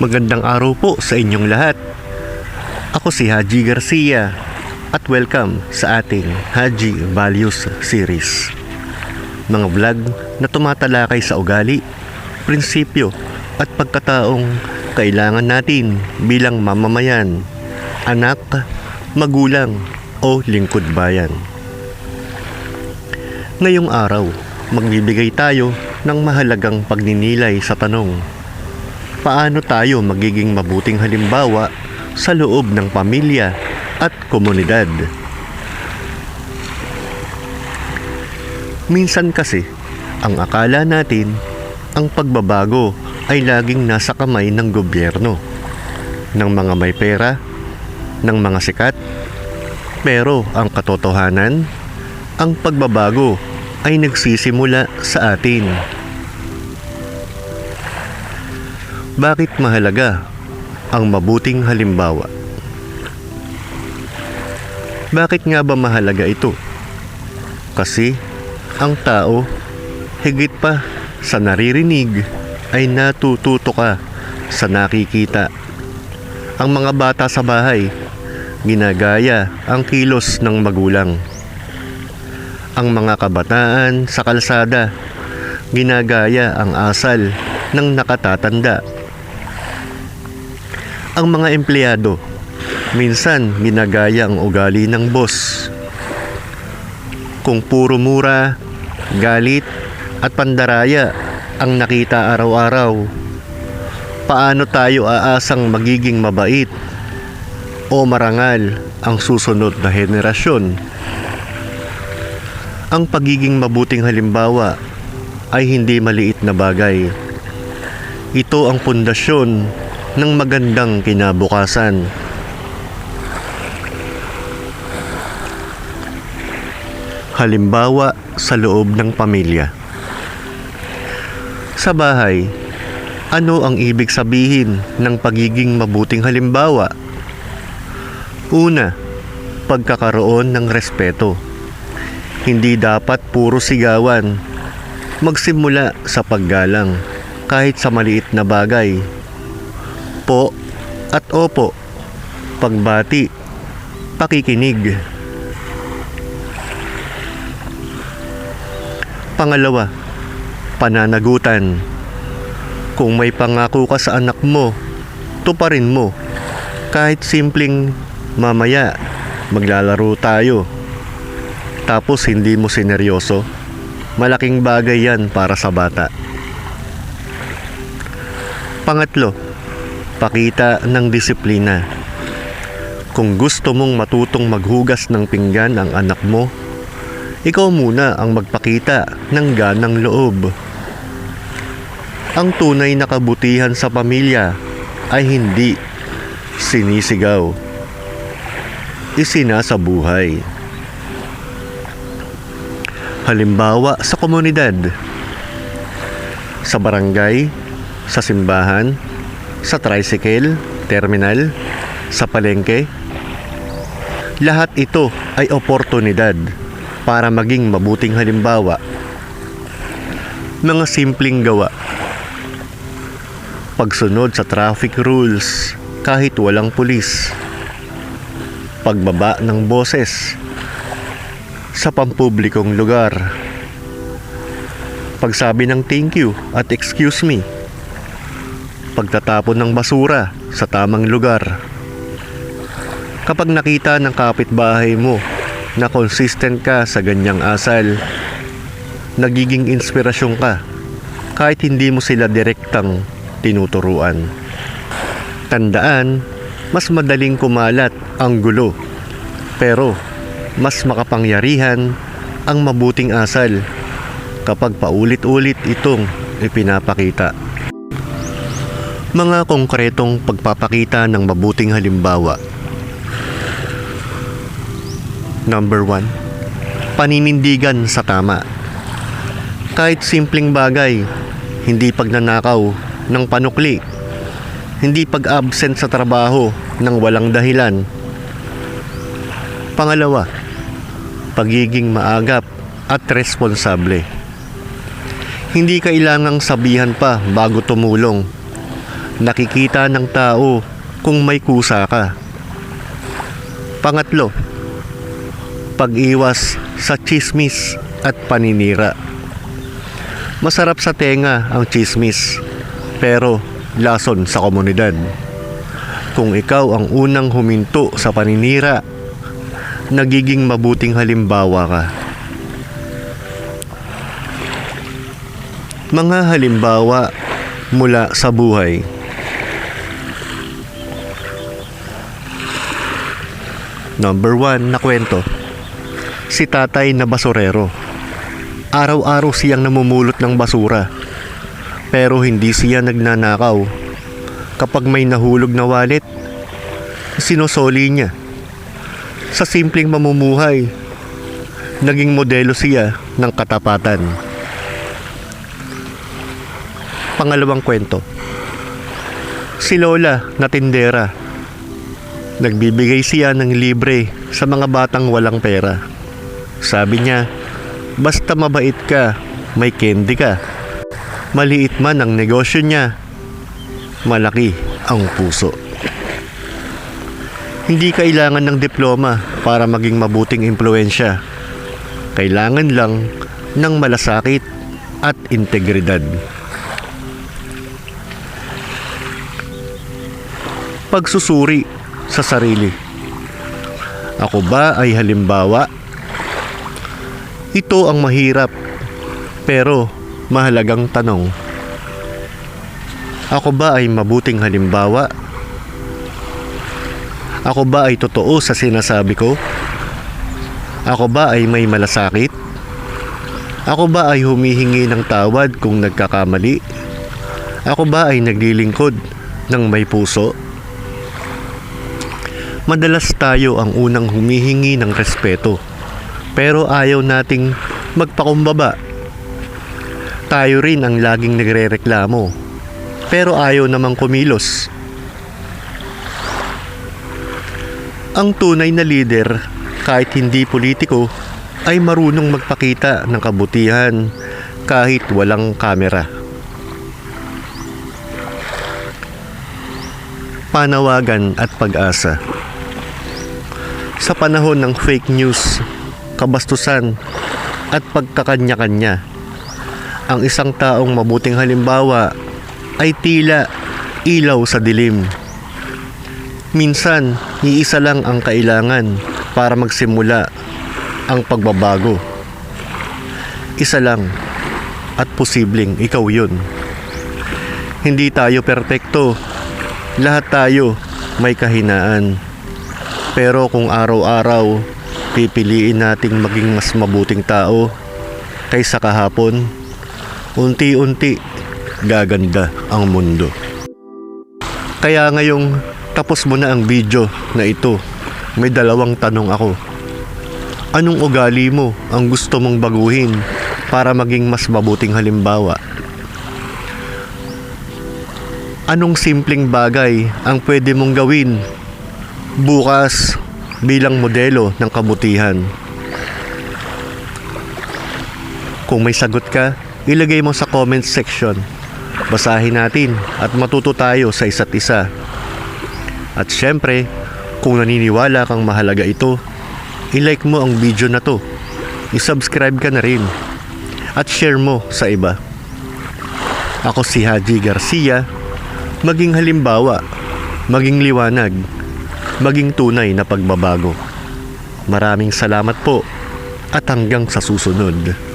Magandang araw po sa inyong lahat. Ako si Haji Garcia at welcome sa ating Haji Values Series. Mga vlog na tumatalakay sa ugali, prinsipyo at pagkataong kailangan natin bilang mamamayan, anak, magulang o lingkod bayan. Ngayong araw, magbibigay tayo ng mahalagang pagninilay sa tanong paano tayo magiging mabuting halimbawa sa loob ng pamilya at komunidad. Minsan kasi, ang akala natin, ang pagbabago ay laging nasa kamay ng gobyerno, ng mga may pera, ng mga sikat. Pero ang katotohanan, ang pagbabago ay nagsisimula sa atin. Bakit mahalaga ang mabuting halimbawa? Bakit nga ba mahalaga ito? Kasi ang tao, higit pa sa naririnig, ay natututo ka sa nakikita. Ang mga bata sa bahay, ginagaya ang kilos ng magulang. Ang mga kabataan sa kalsada, ginagaya ang asal ng nakatatanda ang mga empleyado. Minsan, ginagaya ang ugali ng boss. Kung puro mura, galit, at pandaraya ang nakita araw-araw, paano tayo aasang magiging mabait o marangal ang susunod na henerasyon? Ang pagiging mabuting halimbawa ay hindi maliit na bagay. Ito ang pundasyon ng magandang kinabukasan. Halimbawa sa loob ng pamilya. Sa bahay, ano ang ibig sabihin ng pagiging mabuting halimbawa? Una, pagkakaroon ng respeto. Hindi dapat puro sigawan. Magsimula sa paggalang kahit sa maliit na bagay po at opo. Pagbati, pakikinig. Pangalawa, pananagutan. Kung may pangako ka sa anak mo, tuparin mo. Kahit simpleng mamaya, maglalaro tayo. Tapos hindi mo sineryoso, malaking bagay yan para sa bata. Pangatlo, Pakita ng disiplina. Kung gusto mong matutong maghugas ng pinggan ang anak mo, ikaw muna ang magpakita ng ganang loob. Ang tunay na kabutihan sa pamilya ay hindi sinisigaw. Isinasabuhay. Halimbawa sa komunidad, sa barangay, sa simbahan, sa tricycle, terminal, sa palengke. Lahat ito ay oportunidad para maging mabuting halimbawa. Mga simpleng gawa. Pagsunod sa traffic rules kahit walang pulis. Pagbaba ng boses sa pampublikong lugar. Pagsabi ng thank you at excuse me pagtatapon ng basura sa tamang lugar. Kapag nakita ng kapitbahay mo na consistent ka sa ganyang asal, nagiging inspirasyon ka kahit hindi mo sila direktang tinuturuan. Tandaan, mas madaling kumalat ang gulo, pero mas makapangyarihan ang mabuting asal kapag paulit-ulit itong ipinapakita. Mga konkretong pagpapakita ng mabuting halimbawa. Number 1. Paninindigan sa tama. Kahit simpleng bagay, hindi pagnanakaw ng panukli, hindi pag-absent sa trabaho ng walang dahilan. Pangalawa, pagiging maagap at responsable. Hindi kailangang sabihan pa bago tumulong nakikita ng tao kung may kusa ka. Pangatlo, pag-iwas sa chismis at paninira. Masarap sa tenga ang chismis, pero lason sa komunidad. Kung ikaw ang unang huminto sa paninira, nagiging mabuting halimbawa ka. Mga halimbawa mula sa buhay. Number one na kwento. Si tatay na basurero. Araw-araw siyang namumulot ng basura. Pero hindi siya nagnanakaw. Kapag may nahulog na wallet, sinosoli niya. Sa simpleng mamumuhay, naging modelo siya ng katapatan. Pangalawang kwento. Si Lola na tindera. Nagbibigay siya ng libre sa mga batang walang pera. Sabi niya, basta mabait ka, may candy ka. Maliit man ang negosyo niya, malaki ang puso. Hindi kailangan ng diploma para maging mabuting impluensya. Kailangan lang ng malasakit at integridad. Pagsusuri sa sarili. Ako ba ay halimbawa? Ito ang mahirap pero mahalagang tanong. Ako ba ay mabuting halimbawa? Ako ba ay totoo sa sinasabi ko? Ako ba ay may malasakit? Ako ba ay humihingi ng tawad kung nagkakamali? Ako ba ay naglilingkod ng may puso? Madalas tayo ang unang humihingi ng respeto, pero ayaw nating magpakumbaba. Tayo rin ang laging nagrereklamo, pero ayaw namang kumilos. Ang tunay na leader, kahit hindi politiko, ay marunong magpakita ng kabutihan kahit walang kamera. Panawagan at pag-asa. Sa panahon ng fake news, kabastusan at pagkakanya-kanya, ang isang taong mabuting halimbawa ay tila ilaw sa dilim. Minsan, iisa lang ang kailangan para magsimula ang pagbabago. Isa lang at posibleng ikaw yun. Hindi tayo perpekto. Lahat tayo may kahinaan. Pero kung araw-araw pipiliin nating maging mas mabuting tao kaysa kahapon, unti-unti gaganda ang mundo. Kaya ngayong tapos mo na ang video na ito, may dalawang tanong ako. Anong ugali mo ang gusto mong baguhin para maging mas mabuting halimbawa? Anong simpleng bagay ang pwede mong gawin bukas bilang modelo ng kabutihan? Kung may sagot ka, ilagay mo sa comment section. Basahin natin at matuto tayo sa isa't isa. At syempre, kung naniniwala kang mahalaga ito, i-like mo ang video na to. I-subscribe ka na rin. At share mo sa iba. Ako si Haji Garcia. Maging halimbawa, maging liwanag, maging tunay na pagbabago. Maraming salamat po at hanggang sa susunod.